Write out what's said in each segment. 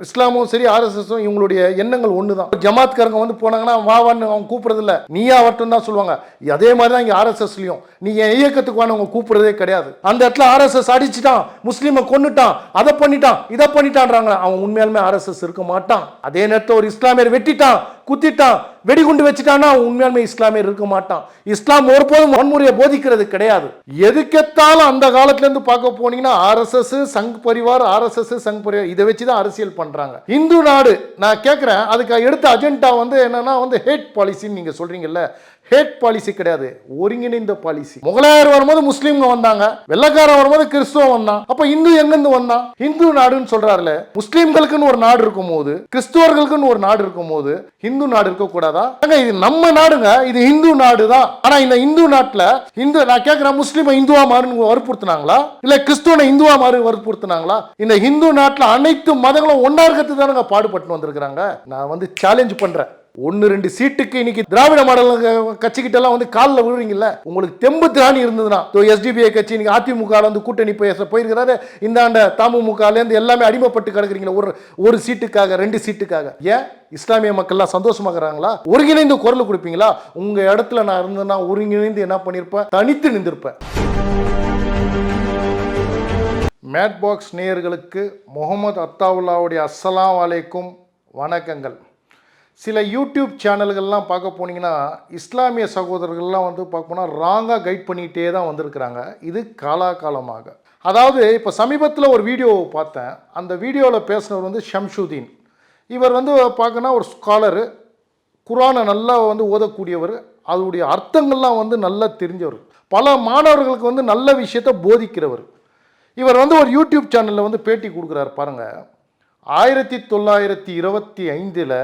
இஸ்லாமும் சரி ஆர்எஸ்எஸும் இவங்களுடைய எண்ணங்கள் ஒன்று தான் ஜமாத்காரங்க வந்து போனாங்கன்னா வா வான்னு அவங்க கூப்பிட்றதில்ல. நீயா வரட்டும் தான் சொல்லுவாங்க. அதே மாதிரி தான் இங்கே ஆர்எஸ்எஸ்லையும். நீ என் இயக்கத்துக்கு வானவங்க அவங்க கிடையாது. அந்த இடத்துல ஆர்எஸ்எஸ் அடிச்சிட்டான் முஸ்லீமை கொன்னுட்டான் அதை பண்ணிட்டான் இதை பண்ணிட்டான்றாங்க. அவன் உண்மையாலுமே ஆர்எஸ்எஸ் இருக்க மாட்டான். அதே நேரத்தில் ஒரு இஸ்லாமியர் வெட்டிட்டான் குத்திட்டான் வெடிகுண்டு வச்சுட்டானா அவன் இஸ்லாமியர் இருக்க மாட்டான். இஸ்லாம் ஒருபோதும் வன்முறையை போதிக்கிறது கிடையாது. எதுக்கெத்தாலும் அந்த காலத்துலேருந்து பார்க்க போனீங்கன்னா ஆர்எஸ்எஸ் சங் பரிவார் ஆர்எஸ்எஸ் சங் பரிவார் இதை வச்சு தான் அரசியல் பண்ணுறாங்க இந்து நாடு நான் கேட்குறேன் அதுக்கு எடுத்த அஜெண்டா வந்து என்னன்னா வந்து ஹேட் பாலிசின்னு நீங்கள் சொல்கிறீங்கல்ல ஹேட் பாலிசி கிடையாது ஒருங்கிணைந்த பாலிசி முகலாயர் வரும்போது முஸ்லீம்ங்க வந்தாங்க வெள்ளக்காரன் வரும்போது கிறிஸ்துவம் வந்தான். அப்ப இந்து எங்கிருந்து வந்தான்? இந்து நாடுன்னு சொல்றாருல முஸ்லீம்களுக்குன்னு ஒரு நாடு இருக்கும் போது கிறிஸ்துவர்களுக்குன்னு ஒரு நாடு இருக்கும் போது இந்து நாடு இருக்க கூடாதா இது நம்ம நாடுங்க இது இந்து நாடு தான் ஆனா இந்த இந்து நாட்டுல இந்து நான் கேட்கிறேன் முஸ்லீமை இந்துவா மாறுன்னு வற்புறுத்துனாங்களா? இல்ல கிறிஸ்துவனை இந்துவா மாறு வற்புறுத்துனாங்களா? இந்த இந்து நாட்டுல அனைத்து மதங்களும் ஒன்னா இருக்கிறது தானுங்க பாடுபட்டு வந்திருக்கிறாங்க. நான் வந்து சேலஞ்ச் பண்றேன். ஒன்று ரெண்டு சீட்டுக்கு இன்னைக்கு திராவிட மாடல் கட்சிக்கிட்ட எல்லாம் வந்து காலில் விழுறீங்கல்ல? உங்களுக்கு தெம்பு திராணி இருந்ததுன்னா. எஸ்டிபிஐ கட்சி இன்னைக்கு அதிமுக வந்து கூட்டணி பேச போயிருக்கிறாரு. இந்த ஆண்ட தமுமுகல எல்லாமே அடிமைப்பட்டு கிடக்குறீங்களா ஒரு ஒரு சீட்டுக்காக ரெண்டு சீட்டுக்காக. ஏன்? இஸ்லாமிய மக்கள்லாம் சந்தோஷமாகறாங்களா? ஒருங்கிணைந்து குரல் கொடுப்பீங்களா? உங்க இடத்துல நான் இருந்தேன்னா ஒருங்கிணைந்து என்ன பண்ணியிருப்பேன் தனித்து நின்றிருப்பேன் மேட் பாக்ஸ் நேயர்களுக்கு முகமது அத்தாவுல்லாவுடைய அஸ்ஸலாம் வலைக்கும் வணக்கங்கள். சில யூடியூப் சேனல்கள்லாம் பார்க்க போனீங்கன்னா இஸ்லாமிய சகோதரர்கள்லாம் வந்து பார்க்க போனால் ராங்காக கைட் பண்ணிகிட்டே தான் வந்திருக்கிறாங்க. இது காலாகாலமாக. அதாவது இப்போ சமீபத்தில் ஒரு வீடியோ பார்த்தேன். அந்த வீடியோவில் பேசினவர் வந்து ஷம்ஷுதீன் இவர் வந்து பார்க்கனா ஒரு ஸ்காலரு குரானை நல்லா வந்து ஓதக்கூடியவர். அதனுடைய அர்த்தங்கள்லாம் வந்து நல்லா தெரிஞ்சவர். பல மாணவர்களுக்கு வந்து நல்ல விஷயத்தை போதிக்கிறவர். இவர் வந்து ஒரு யூடியூப் சேனலில் வந்து பேட்டி கொடுக்குறாரு பாருங்கள் ஆயிரத்தி தொள்ளாயிரத்தி இருபத்தி ஐந்தில்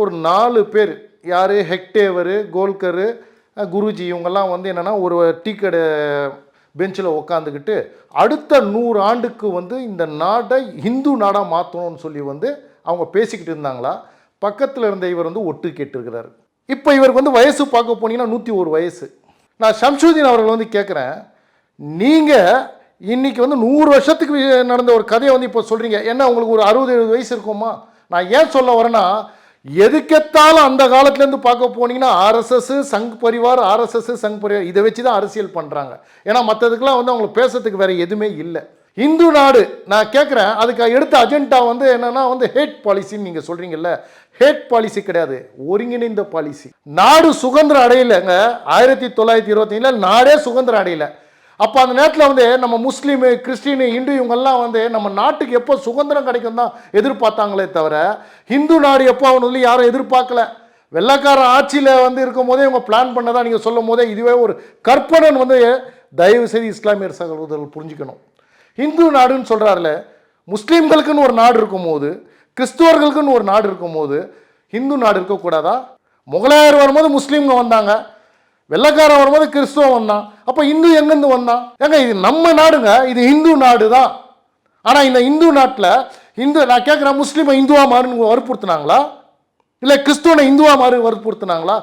ஒரு நாலு பேர் யார்? ஹெக்டேவரு கோல்கரு குருஜி இவங்கெல்லாம் வந்து என்னென்னா ஒரு டீ கடை பெஞ்சில் உக்காந்துக்கிட்டு அடுத்த நூறு ஆண்டுக்கு வந்து இந்த நாட்டை இந்து நாடாக மாற்றணும்னு சொல்லி வந்து அவங்க பேசிக்கிட்டு இருந்தாங்களா? பக்கத்தில் இருந்த இவர் வந்து ஒட்டு கேட்டிருக்கிறாரு. இப்போ இவருக்கு வந்து வயசு பார்க்க போனீங்கன்னா நூற்றி ஒரு வயசு. நான் ஷம்சுதீன் அவர்கள் வந்து கேட்குறேன் நீங்கள் இன்றைக்கி வந்து நூறு வருஷத்துக்கு நடந்த ஒரு கதையை வந்து இப்போ சொல்கிறீங்க என்ன உங்களுக்கு ஒரு அறுபது எழுபது வயசு இருக்குமா? நான் ஏன் சொல்ல வரேன்னா எதுக்கெத்தாலும் அந்த காலத்துலேருந்து பார்க்க போனீங்கன்னா ஆர்எஸ்எஸ் சங் பரிவார் ஆர்எஸ்எஸ் சங் பரிவார் இதை வச்சு தான் அரசியல் பண்ணுறாங்க ஏன்னா மற்றதுக்கெலாம் வந்து அவங்களுக்கு பேசுறதுக்கு வேறு எதுவுமே இல்லை. இந்து நாடு நான் கேட்குறேன் அதுக்கு எடுத்த அஜெண்டா வந்து என்னென்னா வந்து ஹேட் பாலிசின்னு நீங்கள் சொல்கிறீங்கல்ல ஹேட் பாலிசி கிடையாது ஒருங்கிணைந்த பாலிசி நாடு சுதந்திரம் அடையலைங்க ஆயிரத்தி தொள்ளாயிரத்தி இருபத்தஞ்சில் நாடே சுதந்திரம் அடையலை. அப்போ அந்த நேரத்தில் வந்து நம்ம முஸ்லீமு கிறிஸ்டின் இந்து இவங்கெல்லாம் வந்து நம்ம நாட்டுக்கு எப்போ சுதந்திரம் கிடைக்கும் தான் எதிர்பார்த்தாங்களே தவிர ஹிந்து நாடு எப்போ அவனு சொல்லி யாரும் எதிர்பார்க்கல. வெள்ளக்கார ஆட்சியில் வந்து இருக்கும் போதே இவங்க பிளான் பண்ணதான் நீங்கள் சொல்லும் போதே இதுவே ஒரு கற்பனைன்னு வந்து தயவு செய்து இஸ்லாமியர் சகோதரர்கள் புரிஞ்சுக்கணும். ஹிந்து நாடுன்னு சொல்கிறாருல முஸ்லீம்களுக்குன்னு ஒரு நாடு இருக்கும்போது கிறிஸ்துவர்களுக்குன்னு ஒரு நாடு இருக்கும்போது ஹிந்து நாடு இருக்கக்கூடாதா? முகலாயர் வரும்போது முஸ்லீம்க வந்தாங்க. வெள்ளக்காரன் வரும்போது கிறிஸ்துவம் வந்தான். அப்போ இந்து எங்கேருந்து வந்தான்? ஏங்க இது நம்ம நாடுங்க இது இந்து நாடு தான் ஆனால் இந்த இந்து நாட்டில் இந்து நான் கேட்குறேன் முஸ்லீமை இந்துவா மாறுன்னு வற்புறுத்தினாங்களா? இல்லை கிறிஸ்துவனை இந்துவா மாறி வற்புறுத்துனாங்களா?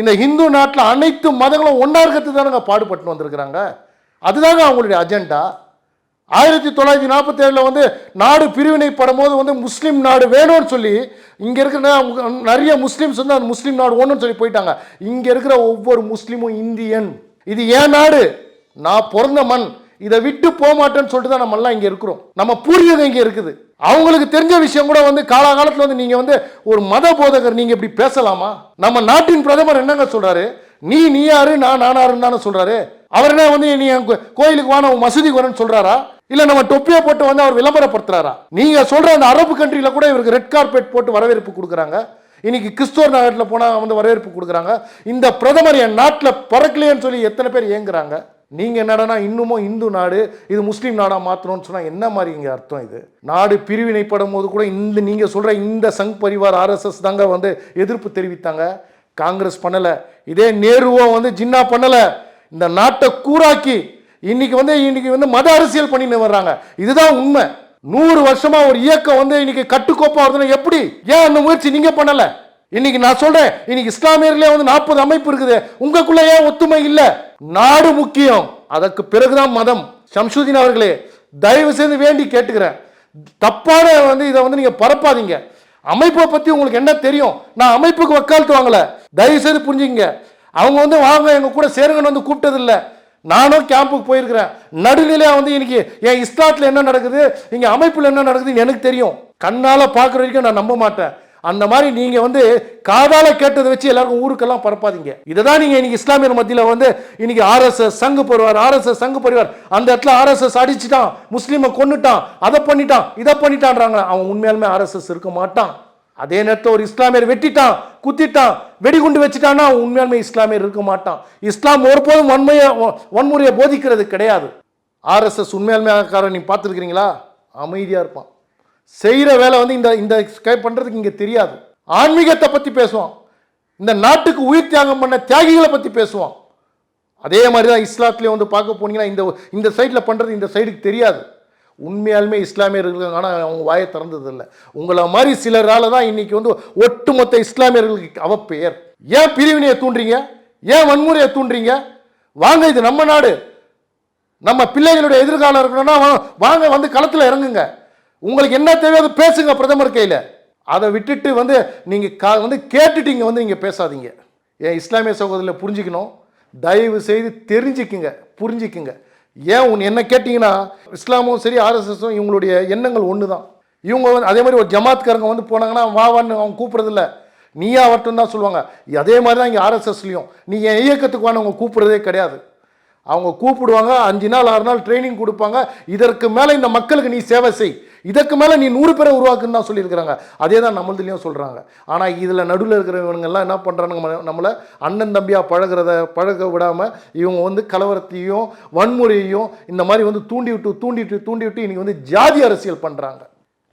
இந்த இந்து நாட்டில் அனைத்து மதங்களும் ஒன்றா இருக்கிறது தானுங்க பாடுபட்டு வந்திருக்கிறாங்க. அதுதாங்க அவங்களுடைய அஜெண்டா. ஆயிரத்தி தொள்ளாயிரத்தி நாற்பத்தி ஏழில் வந்து நாடு பிரிவினை போது வந்து முஸ்லீம் நாடு வேணும்னு சொல்லி இங்கே இருக்கிற நிறைய முஸ்லீம்ஸ் வந்து அந்த முஸ்லீம் நாடு ஒன்றுன்னு சொல்லி போயிட்டாங்க. இங்கே இருக்கிற ஒவ்வொரு முஸ்லீமும் இந்தியன். இது ஏன் நாடு? நான் பிறந்த மண். இதை விட்டு போக மாட்டேன்னு சொல்லிட்டு தான் நம்ம எல்லாம் இங்கே இருக்கிறோம். நம்ம பூர்வீகம் இங்கே இருக்குது. அவங்களுக்கு தெரிஞ்ச விஷயம் கூட வந்து காலாகாலத்தில் வந்து நீங்கள் வந்து ஒரு மத போதகர் நீங்கள் இப்படி பேசலாமா? நம்ம நாட்டின் பிரதமர் என்னங்க சொல்கிறாரு நீ நீ யாரு நான் நானாருன்னு தானே சொல்கிறாரு அவர் என்ன வந்து நீ கோ- கோயிலுக்கு வான மசூதிக்கு வரேன்னு சொல்கிறாரா இல்ல நம்ம தொப்பியை போட்டு வந்து அவர் விளம்பரப்படுத்துறாரா? நீங்க சொல்ற அந்த அரபு கண்ட்ரில கூட இவருக்கு ரெட் கார்பெட் போட்டு வரவேற்பு கொடுக்குறாங்க. இன்னைக்கு கிறிஸ்துவர் நகரத்தில் போனால் வந்து வரவேற்பு கொடுக்குறாங்க. இந்த பிரதமர் என் நாட்டில் பிறக்கலையேன்னு சொல்லி எத்தனை பேர் ஏங்குறாங்க? நீங்க என்னடனா இன்னமும் இந்து நாடு இது முஸ்லீம் நாடா மாத்தணும்னு சொன்னா என்ன மாதிரி இங்க அர்த்தம் இது? நாடு பிரிவினைப்படும் போது கூட இந்த நீங்க சொல்ற இந்த சங் பரிவார் ஆர்எஸ்எஸ் தாங்க வந்து எதிர்ப்பு தெரிவித்தாங்க. காங்கிரஸ் பண்ணல. இதே நேருவோ வந்து ஜின்னா பண்ணல. இந்த நாட்டை கூராக்கி இன்னைக்கு வந்து இன்னைக்கு வந்து மத அரசியல் பண்ணின்னு வர்றாங்க. இதுதான் உண்மை. நூறு வருஷமா ஒரு இயக்கம் வந்து இன்னைக்கு கட்டுக்கோப்பா வருதுன்னா எப்படி? ஏன் அந்த முயற்சி நீங்க பண்ணல? இன்னைக்கு நான் சொல்றேன் இன்னைக்கு இஸ்லாமியர்களே வந்து நாற்பது அமைப்பு இருக்குது. உங்களுக்குள்ள ஏன் ஒத்துமை இல்ல? நாடு முக்கியம். அதற்கு பிறகுதான் மதம். ஷம்சுதீன் அவர்களே தயவு செய்து வேண்டி கேட்டுக்கிறேன். தப்பான வந்து இதை வந்து நீங்கள் பரப்பாதீங்க. அமைப்பை பற்றி உங்களுக்கு என்ன தெரியும்? நான் அமைப்புக்கு வக்காலத்து வாங்கல. தயவு செய்து புரிஞ்சுங்க அவங்க வந்து வாங்க எங்கள் கூட சேருங்கன்னு வந்து கூப்பிட்டதில்ல. நானும் கேம்புக்கு போயிருக்கிறேன். நடுநிலையாக வந்து இன்னைக்கு என் இஸ்லாத்தில் என்ன நடக்குது? இங்கே அமைப்பில் என்ன நடக்குதுன்னு எனக்கு தெரியும். கண்ணால் பார்க்குற வரைக்கும் நான் நம்ப மாட்டேன். அந்த மாதிரி நீங்க வந்து காதால கேட்டதை வச்சு எல்லாருக்கும் ஊருக்கெல்லாம் பரப்பாதீங்க. இதை தான் நீங்க இன்னைக்கு இஸ்லாமியர் மத்தியில் வந்து இன்னைக்கு ஆர்எஸ்எஸ் சங்கு பருவார் ஆர்எஸ்எஸ் சங்கு பருவார் அந்த இடத்துல ஆர்எஸ்எஸ் அடிச்சிட்டான் முஸ்லீமை கொன்னுட்டான் அதை பண்ணிட்டான் இதை பண்ணிட்டான்றாங்க. அவன் உண்மையாலுமே ஆர்எஸ்எஸ் இருக்க மாட்டான். அதே நேரத்தில் ஒரு இஸ்லாமியர் வெட்டிட்டான் குத்திட்டான் வெடிகுண்டு வச்சுட்டான்னா அவன் இஸ்லாமியர் இருக்க மாட்டான். இஸ்லாம் ஒருபோதும் வன்மையை வன்முறையை போதிக்கிறது கிடையாது. ஆர்எஸ்எஸ் உண்மையாண்மையாக்காரன் காரன் நீ பார்த்துருக்கிறீங்களா? அமைதியாக இருப்பான். செய்கிற வேலை வந்து இந்த இந்த ஸ்கை பண்ணுறதுக்கு இங்கே தெரியாது. ஆன்மீகத்தை பற்றி பேசுவான். இந்த நாட்டுக்கு உயிர் தியாகம் பண்ண தியாகிகளை பற்றி பேசுவான். அதே மாதிரி தான் இஸ்லாத்துலேயே வந்து பார்க்க போனீங்கன்னா இந்த இந்த சைடில் பண்ணுறது இந்த சைடுக்கு தெரியாது. உண்மையாலுமே இஸ்லாமியர்களுக்கு ஆனால் அவங்க வாயை திறந்தது இல்லை உங்களை மாதிரி சிலரால் தான் இன்னைக்கு வந்து ஒட்டுமொத்த இஸ்லாமியர்களுக்கு அவப்பெயர் ஏன் பிரிவினையை தூண்டுறீங்க? ஏன் வன்முறையை தூண்டுறீங்க? வாங்க இது நம்ம நாடு. நம்ம பிள்ளைகளுடைய எதிர்காலம் இருக்கணும்னா வாங்க வந்து களத்தில் இறங்குங்க. உங்களுக்கு என்ன தேவையோ அதை பேசுங்க பிரதமர் கையில். அதை விட்டுட்டு வந்து நீங்கள் கா வந்து கேட்டுட்டீங்க வந்து நீங்கள் பேசாதீங்க. ஏன் இஸ்லாமிய சகோதரில் புரிஞ்சுக்கணும். தயவு செய்து தெரிஞ்சுக்குங்க புரிஞ்சுக்குங்க. ஏன் உன் என்ன கேட்டிங்கன்னா இஸ்லாமும் சரி ஆர்எஸ்எஸும் இவங்களுடைய எண்ணங்கள் ஒன்று தான் இவங்க வந்து அதே மாதிரி ஒரு ஜமாத்காரங்க வந்து போனாங்கன்னா வா வான்னு அவங்க கூப்பிட்றதில்ல. நீயா வரட்டும் தான் சொல்லுவாங்க. அதே மாதிரி தான் இங்கே ஆர்எஸ்எஸ்லையும் நீ என் இயக்கத்துக்கு வான்னு அவங்க கூப்பிட்றதே கிடையாது. அவங்க கூப்பிடுவாங்க அஞ்சு நாள் ஆறு நாள் ட்ரைனிங் கொடுப்பாங்க. இதற்கு மேலே இந்த மக்களுக்கு நீ சேவை செய். இதற்கு மேலே நீ நூறு பேரை உருவாக்குன்னு தான் சொல்லியிருக்கிறாங்க. அதே தான் நம்மளதுலேயும் சொல்கிறாங்க ஆனால் இதில் நடுவில் இருக்கிறவங்கெல்லாம் என்ன பண்ணுறானுங்க நம்மளை அண்ணன் தம்பியாக பழகிறத பழக விடாமல் இவங்க வந்து கலவரத்தையும் வன்முறையையும் இந்த மாதிரி வந்து தூண்டி விட்டு தூண்டி விட்டு தூண்டி விட்டு இன்றைக்கி வந்து ஜாதி அரசியல் பண்ணுறாங்க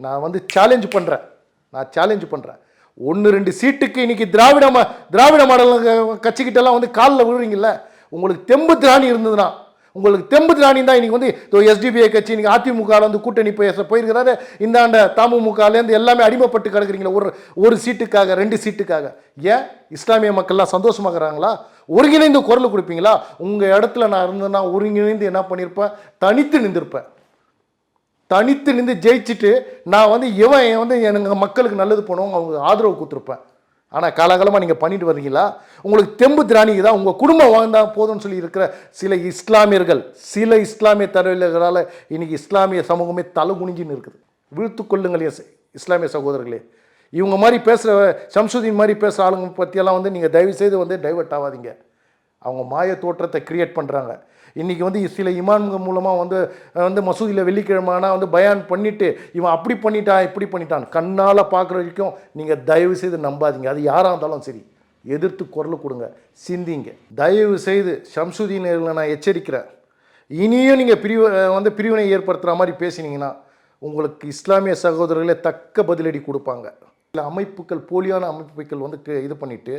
நான் வந்து சேலஞ்ச் பண்ணுறேன் நான் சேலஞ்ச் பண்ணுறேன் ஒன்று ரெண்டு சீட்டுக்கு இன்னைக்கு திராவிட ம திராவிட மாடல் கட்சிக்கிட்டெல்லாம் வந்து காலில் விழுறீங்கல்ல. உங்களுக்கு தெம்பு திராணி இருந்ததுன்னா உங்களுக்கு தெம்பு திராணி தான். இன்னைக்கு வந்து எஸ்டிபிஐ கட்சி நீங்கள் அதிமுகவில் வந்து கூட்டணி பேச போயிருக்கிறாரு. இந்த ஆண்ட தமுமுகலேருந்து எல்லாமே அடிமைப்பட்டு கிடக்குறீங்களா ஒரு ஒரு சீட்டுக்காக ரெண்டு சீட்டுக்காக. ஏன்? இஸ்லாமிய மக்கள்லாம் சந்தோஷமாகறாங்களா ஒருங்கிணைந்து குரல் கொடுப்பீங்களா? உங்கள் இடத்துல நான் இருந்தேன்னா ஒருங்கிணைந்து என்ன பண்ணியிருப்பேன் தனித்து நின்றுருப்பேன் தனித்து நின்று ஜெயிச்சுட்டு நான் வந்து இவன் வந்து எனக்கு மக்களுக்கு நல்லது பண்ணுவோம் அவங்க ஆதரவு கொடுத்துருப்பேன். ஆனால் காலகாலமாக நீங்கள் பண்ணிட்டு வர்றீங்களா? உங்களுக்கு தெம்பு திராணிக்கு தான் உங்கள் குடும்பம் வாழ்ந்தால் போதும்னு சொல்லி இருக்கிற சில இஸ்லாமியர்கள் சில இஸ்லாமிய தலைவர்களால் இன்றைக்கி இஸ்லாமிய சமூகமே தலை குனிஞ்சின்னு இருக்குது. வீழ்த்து கொள்ளுங்கள் இஸ்லாமிய சகோதரர்களே. இவங்க மாதிரி பேசுகிற சம்சுதீன் மாதிரி பேசுகிற ஆளுங்க பற்றியெல்லாம் வந்து நீங்கள் தயவு செய்து வந்து டைவர்ட் ஆகாதீங்க. அவங்க மாய தோற்றத்தை க்ரியேட் பண்ணுறாங்க இன்றைக்கி வந்து சில இமான் மூலமாக வந்து வந்து மசூதியில் வெள்ளிக்கிழமைனா வந்து பயான் பண்ணிவிட்டு இவன் அப்படி பண்ணிட்டான் இப்படி பண்ணிட்டான். கண்ணால் பார்க்குற வரைக்கும் நீங்கள் தயவு செய்து நம்பாதீங்க. அது யாராக இருந்தாலும் சரி எதிர்த்து குரல் கொடுங்க சிந்திங்க. தயவு செய்து சம்சுதீனர்களை நான் எச்சரிக்கிறேன். இனியும் நீங்கள் பிரிவு வந்து பிரிவினை ஏற்படுத்துகிற மாதிரி பேசினீங்கன்னா உங்களுக்கு இஸ்லாமிய சகோதரர்களே தக்க பதிலடி கொடுப்பாங்க. சில அமைப்புகள் போலியான அமைப்புகள் வந்து இது பண்ணிவிட்டு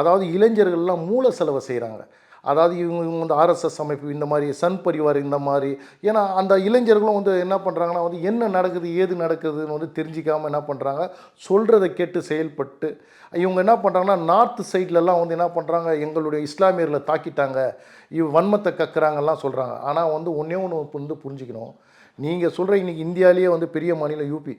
அதாவது இளைஞர்கள்லாம் மூல செலவை செய்கிறாங்க அதாவது இவங்க இவங்க வந்து ஆர்எஸ்எஸ் அமைப்பு இந்த மாதிரி சன் பரிவார் இந்த மாதிரி. ஏன்னா அந்த இளைஞர்களும் வந்து என்ன பண்ணுறாங்கன்னா வந்து என்ன நடக்குது ஏது நடக்குதுன்னு வந்து தெரிஞ்சிக்காமல் என்ன பண்ணுறாங்க சொல்கிறத கேட்டு செயல்பட்டு இவங்க என்ன பண்ணுறாங்கன்னா நார்த் சைட்லலாம் வந்து என்ன பண்ணுறாங்க எங்களுடைய இஸ்லாமியர்களை தாக்கிட்டாங்க இவ் வன்மத்தை கக்குறாங்கலாம் சொல்கிறாங்க ஆனால் வந்து ஒன்றே ஒன்று வந்து புரிஞ்சுக்கணும். நீங்கள் சொல்கிற இன்னைக்கு இந்தியாவிலேயே வந்து பெரிய மாநிலம் யூபி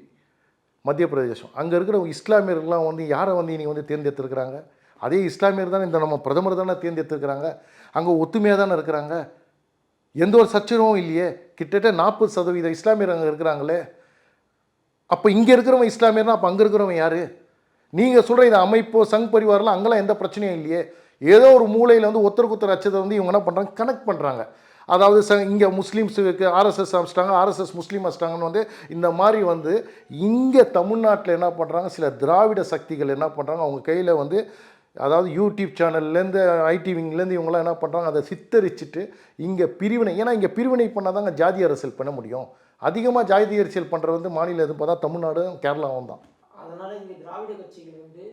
மத்திய பிரதேசம் அங்கே இருக்கிற இஸ்லாமியர்கள்லாம் வந்து யாரை வந்து இன்றைக்கி வந்து தேர்ந்தெடுத்துருக்குறாங்க? அதே இஸ்லாமியர் தானே இந்த நம்ம பிரதமர் தானே தேர்ந்தெடுத்திருக்கிறாங்க. அங்கே ஒத்துமையாக தானே இருக்கிறாங்க. எந்த ஒரு சச்சரவும் இல்லையே. கிட்டத்தட்ட நாற்பது சதவீத இஸ்லாமியர் அங்கே இருக்கிறாங்களே. அப்போ இங்கே இருக்கிறவங்க இஸ்லாமியர்னா அப்போ அங்கே இருக்கிறவங்க யார்? நீங்கள் சொல்கிற இந்த அமைப்போ சங் பரிவாரெலாம் அங்கெல்லாம் எந்த பிரச்சனையும் இல்லையே. ஏதோ ஒரு மூலையில் வந்து ஒருத்தருக்கு ஒருத்தர் அச்சத்தை வந்து இவங்க என்ன பண்ணுறாங்க கனெக்ட் பண்ணுறாங்க அதாவது ச இங்கே முஸ்லீம்ஸுக்கு ஆர்எஸ்எஸ் அமைச்சிட்டாங்க ஆர்எஸ்எஸ் முஸ்லீம் அமைச்சிட்டாங்கன்னு வந்து இந்த மாதிரி வந்து இங்கே தமிழ்நாட்டில் என்ன பண்ணுறாங்க சில திராவிட சக்திகள் என்ன பண்ணுறாங்க அவங்க கையில் வந்து அதாவது யூடியூப் சேனல்லேருந்து ஐடி விங்லேருந்து இவங்கெல்லாம் என்ன பண்ணுறாங்க அதை சித்தரிச்சுட்டு இங்கே பிரிவினை ஏன்னா இங்கே பிரிவினை பண்ணால் தாங்க ஜாதி அரசியல் பண்ண முடியும். அதிகமாக ஜாதி அரசியல் பண்ணுறது வந்து மாநிலம் எதுவும் பார்த்தா தமிழ்நாடும் கேரளாவும் தான். அதனால இங்க திராவிட கட்சிகள் வந்து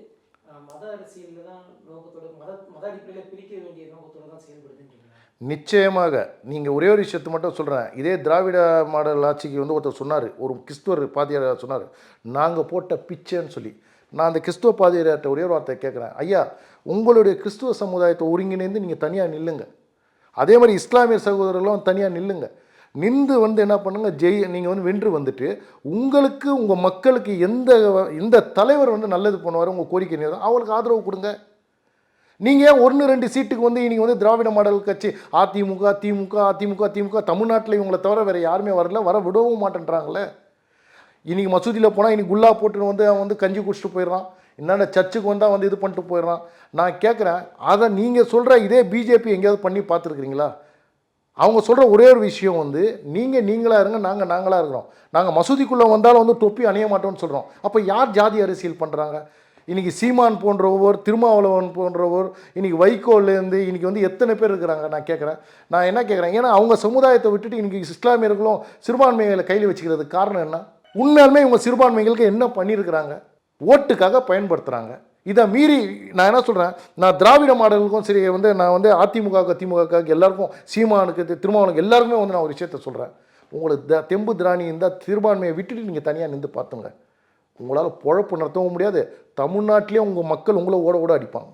மத அரசியல்ல தான் நோக்கத்தோட மத மத அடிப்படையில் பிரிக்க வேண்டிய நோக்கத்தோட தான் செயல்படுதுன்றீங்க. நிச்சயமாக நீங்கள் ஒரே ஒரு விஷயத்தை மட்டும் சொல்கிறேன். இதே திராவிட மாடல் ஆட்சிக்கு வந்து ஒருத்தர் சொன்னார் ஒரு கிறிஸ்துவர் பாதியார் சொன்னார் நாங்கள் போட்ட பிச்சைன்னு சொல்லி. நான் அந்த கிறிஸ்துவ பாதிரியார்கிட்ட ஒரே ஒரு வார்த்தை கேட்குறேன். ஐயா உங்களுடைய கிறிஸ்துவ சமுதாயத்தை ஒருங்கிணைந்து நீங்கள் தனியாக நில்லுங்க. அதே மாதிரி இஸ்லாமிய சகோதரர்களும் தனியாக நில்லுங்க. நின்று வந்து என்ன பண்ணுங்க? ஜெய் நீங்கள் வந்து வென்று வந்துட்டு உங்களுக்கு உங்கள் மக்களுக்கு எந்த எந்த தலைவர் வந்து நல்லது பண்ணுவார் உங்கள் கோரிக்கை நேரம் அவங்களுக்கு ஆதரவு கொடுங்க. நீங்கள் ஏன் ஒன்று ரெண்டு சீட்டுக்கு வந்து இன்னைக்கு வந்து திராவிட மாடல் கட்சி அதிமுக திமுக அதிமுக திமுக தமிழ்நாட்டில் இவங்களை தவிர வேறு யாருமே வரல வர விடவும் மாட்டேன்றாங்களே? இன்றைக்கி மசூதியில் போனால் இன்னைக்கு குல்லா போட்டுன்னு வந்து அவன் வந்து கஞ்சி குடிச்சிட்டு போயிடுறான். என்னென்ன சர்ச்சுக்கு வந்தால் வந்து இது பண்ணிட்டு போயிடுறான். நான் கேட்குறேன் அதை நீங்கள் சொல்கிற இதே பிஜேபி எங்கேயாவது பண்ணி பார்த்துருக்குறீங்களா? அவங்க சொல்கிற ஒரே ஒரு விஷயம் வந்து நீங்கள் நீங்களாக இருங்க நாங்கள் நாங்களாக இருக்கிறோம். நாங்கள் மசூதிக்குள்ளே வந்தாலும் வந்து தொப்பி அணிய மாட்டோம்னு சொல்கிறோம் அப்போ யார் ஜாதி அரசியல் பண்ணுறாங்க இன்றைக்கி சீமான் போன்றவர் திருமாவளவன் போன்றவர் இன்றைக்கி வைகோலேருந்து இன்றைக்கி வந்து எத்தனை பேர் இருக்கிறாங்க? நான் கேட்குறேன் நான் என்ன கேட்குறேன் ஏன்னா அவங்க சமுதாயத்தை விட்டுட்டு இன்றைக்கி இஸ்லாமியர்களும் சிறுபான்மைகளை கையில் வச்சுக்கிறதுக்கு காரணம் என்ன? உண்மையாலுமே இவங்க சிறுபான்மைகளுக்கு என்ன பண்ணியிருக்கிறாங்க? ஓட்டுக்காக பயன்படுத்துகிறாங்க இதை மீறி நான் என்ன சொல்கிறேன் நான் திராவிட மாடலுக்கும் சரி வந்து நான் வந்து அதிமுக திமுக எல்லாருக்கும் சீமானுக்கு திருமாவனுக்கு எல்லாருக்குமே வந்து நான் ஒரு விஷயத்த சொல்கிறேன் உங்களுக்கு த தெம்பு திராணி இருந்தால் சிறுபான்மையை விட்டுட்டு நீங்கள் தனியாக நின்று பார்த்துங்க. உங்களால் பொழப்பு நடத்தவும் முடியாது. தமிழ்நாட்டிலே உங்கள் மக்கள் உங்களை ஓட ஓட அடிப்பாங்க.